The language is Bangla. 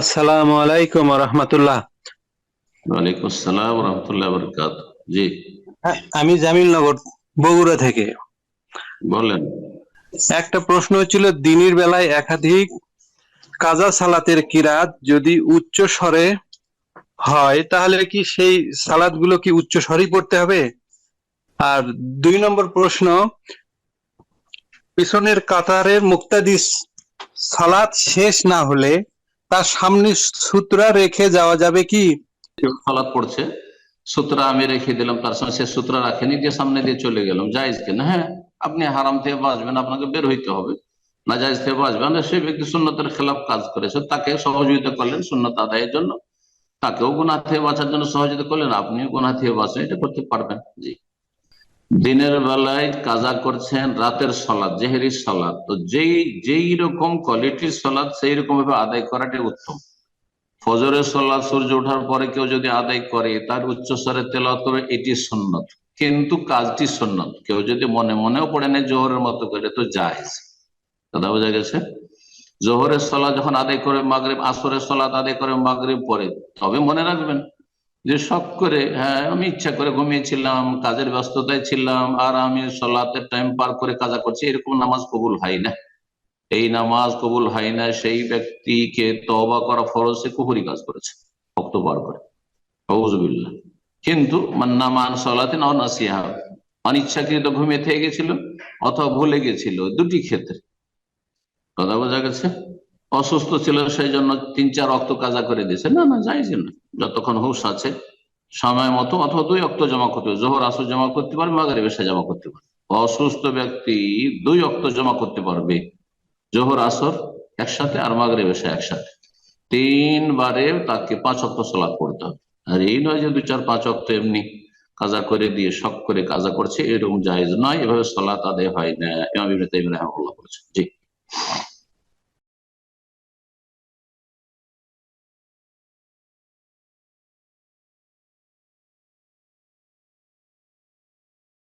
আসসালামু আলাইকুম রহমতুল্লাহ। ওয়ালাইকুম আসসালাম রহমতুল্লাহ বরকাত জি। আমি জামিলনগর বগুড়া থেকে। বলেন। একটা প্রশ্ন হচ্ছিল দিনের বেলায় একাধিক কাজা সালাতের কিরাত যদি উচ্চ স্বরে হয় তাহলে কি সেই সালাতগুলো কি উচ্চ স্বরেই পড়তে হবে? আর দুই নম্বর প্রশ্ন পিছনের কাতারের মুক্তাদিস সালাত শেষ না হলে তার সামনে সূত্রা রেখে যাওয়া যাবে কি? সালাত পড়ছে। সূত্রা আমি রেখে দিলাম, তার সঙ্গে সে সূত্রা রাখেনি দিয়ে সামনে দিয়ে চলে গেলাম। জায়েজ কেন? হ্যাঁ আপনি হারাম থেকে বাঁচবেন, আপনাকে বের হইতে হবে। না জায়েজ থেকে বাঁচবেন সে ব্যক্তি সুন্নতের খেলাফ কাজ করেছে, তাকে সহযোগিতা করলেন সুন্নত আদায়ের জন্য। তাকেও গুণা থেকে বাঁচার জন্য সহযোগিতা করলেন, আপনিও গুণা থেকে বাঁচবেন এটা করতে পারবেন। জি। দিনের বেলায় কাজা করছেন, রাতের সলাদ, জেহেরি সলাদ। তো যেই যেই রকম কোয়ালিটির সলাদ, সেই রকম ভাবে আদায় করাটাই উত্তম। ফজরের সলাদ সূর্য ওঠার পরে কেউ যদি আদায় করে, তার উচ্চস্বরে তেলাওয়াত করে এটি সন্ন্যত কিন্তু কাজটি সন্ন্যত কেউ যদি মনে মনেও পড়ে নেয় জোহরের মতো করে, তো জায়েজ। কথা বোঝা গেছে? জোহরের সলাদ যখন আদায় করে, মাগরিব, আসরের সলাদ আদায় করে, মাগরিব পরে, তবে মনে রাখবেন যে শখ করে হ্যাঁ আমি ইচ্ছা করে ঘুমিয়েছিলাম, কাজের ব্যস্ততায় ছিলাম, আর আমি সলাতের টাইম পার করে কাজা করছি, এরকম নামাজ কবুল হয় না। এই নামাজ কবুল হয় না, সেই ব্যক্তিকে তবা করা ফরজ, সে কুহুরি কাজ করেছে ভক্ত পার করে। কিন্তু মান্নামান সলাতে না নাসিহা, অনিচ্ছাকৃত ঘুমিয়ে থেকে গেছিল, অথবা ভুলে গেছিল, দুটি ক্ষেত্রে। কথা বোঝা গেছে? অসুস্থ ছিল সেই জন্য তিন চার রক্ত কাজা করে দিয়েছে। না না যাইছে না। যতক্ষণ হুশ আছে, সময় মতো অথবা দুই অক্ত জমা করতে পারবে জোহর, আসর জমা করতে পারবে মাগারে বেশা জমা করতে পারবে অসুস্থ ব্যক্তি দুই অক্ত জমা করতে পারবে। জোহর, আসর একসাথে আর মাগরে বেশা একসাথে। তিনবারে তাকে পাঁচ অক্ত সলাপ করতে হবে। আর এই নয় যে দু, চার, পাঁচ অক্ত এমনি কাজা করে দিয়ে, শখ করে কাজা করছে, এরকম জায়েজ নয়। এভাবে সলাত আদায় হয় না। ইমাম ইবনে তাইমিয়া রাহিমাহুল্লাহ জি।